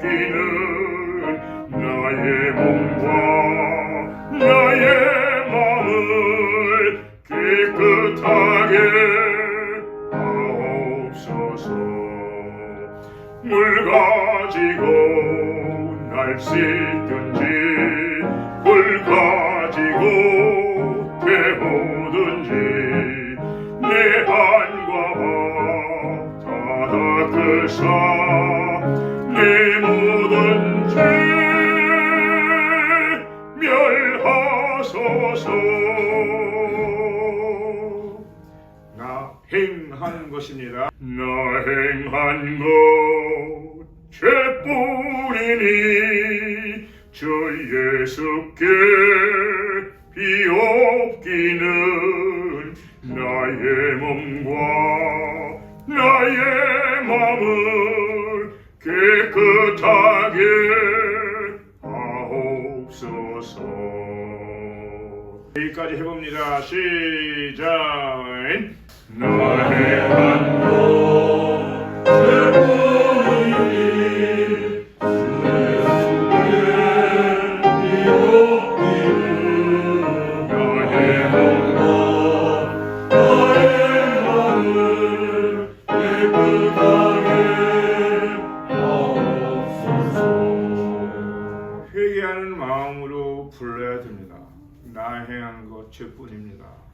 맡기는 나의 몸과 나의 마음을 깨끗하게 하옵소서. 물 가지고 날 씻든지 불 가지고 태우든지 내 안과 바 다 닦으사 것입니다. 나 행한 것 죄뿐이니 주 예수께 비옵기는 나의 몸과 나의 마음을 깨끗하게 하옵소서. 여기까지 해봅니다. 시작 회개하는 마음으로 불러야 됩니다. 나 행한 것 죄뿐입니다.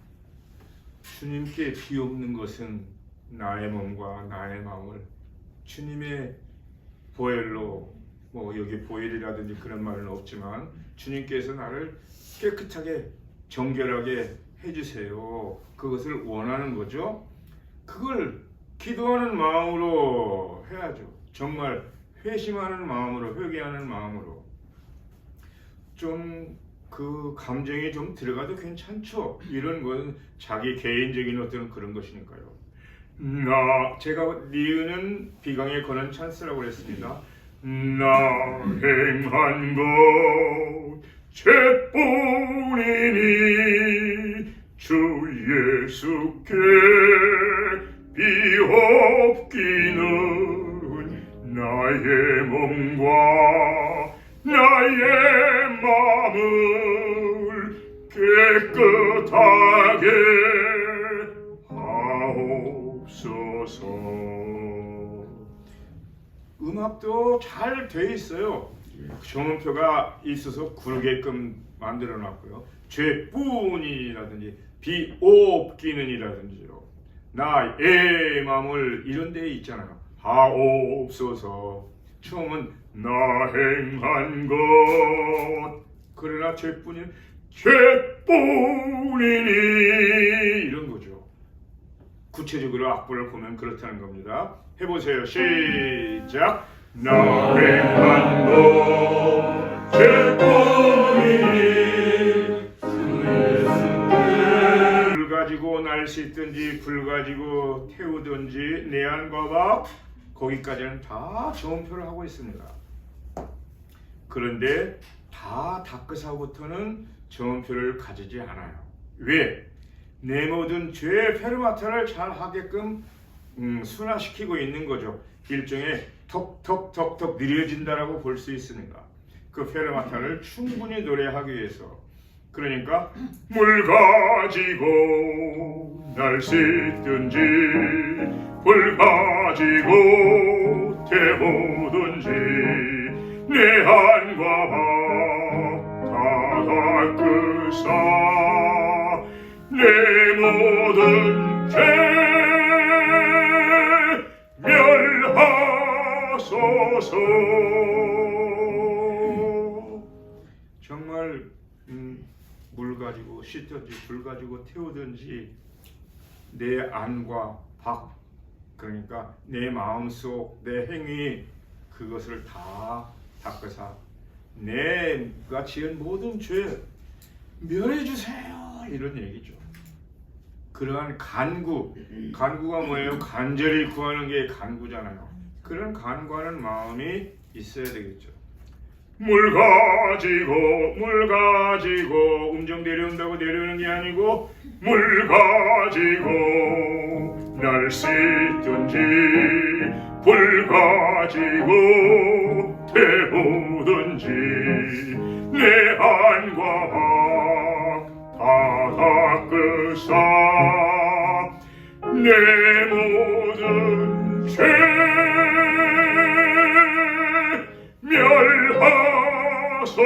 주님께 비옵는 것은 나의 몸과 나의 마음을 주님의 보혈로 뭐 여기 보혈이라든지 그런 말은 없지만 주님께서 나를 깨끗하게 정결하게 해주세요. 그것을 원하는 거죠. 그걸 기도하는 마음으로 해야죠. 정말 회심하는 마음으로 회개하는 마음으로 좀 그 감정이 좀 들어가도 괜찮죠. 이런 건 자기 개인적인 어떤 그런 것이니까요. 나 제가 니은은 비강에 거는 찬스라고 그랬습니다. 나 행한 것 죄뿐이니 주 예수께 비옵기는 나의 몸과 깨끗하게 하옵소서. 음악도 잘 돼 있어요. 정음표가 있어서 구르게끔 만들어 놨고요. 죄뿐이라든지 비옵기는이라든지요. 나의 마음을 이런 데 있잖아요. 하옵소서. 처음은 나 행한 것. 그러나 죄뿐이 죄뿐이니. 이런 거죠. 구체적으로 악보를 보면 그렇다는 겁니다. 해보세요. 시작. 나 행한 것 죄뿐이니. 불 가지고 날 씻든지 불 가지고 태우든지 내 안과 밥 거기까지는 다 정표를 하고 있습니다. 그런데 다 닦으사부터는 정표를 가지지 않아요. 왜? 내 모든 죄의 페르마타를 잘 하게끔 음, 순화시키고 있는 거죠. 일종의 턱턱턱턱 느려진다라고 볼 수 있습니다. 그 페르마타를 충분히 노래하기 위해서 그러니까 물 가지고 날 씻든지 불 가지고 태우든지 내안 닦으사 내 모든 죄 멸하소서. 정말 음, 물 가지고 씻든지 불 가지고 태우든지 내 안과 밖 그러니까 내 마음속 내 행위 그것을 다 닦으사 내가 지은 모든 죄 멸해 주세요 이런 얘기죠. 그러한 간구 간구가 뭐예요? 간절히 구하는 게 간구잖아요. 그런 간구하는 마음이 있어야 되겠죠. 물 가지고 물 가지고 음정 내려온다고 내려오는 게 아니고 물 가지고 날 씻든지 불 가지고 태우든지 내 안과 밥 주사 내 모든 죄 멸하소서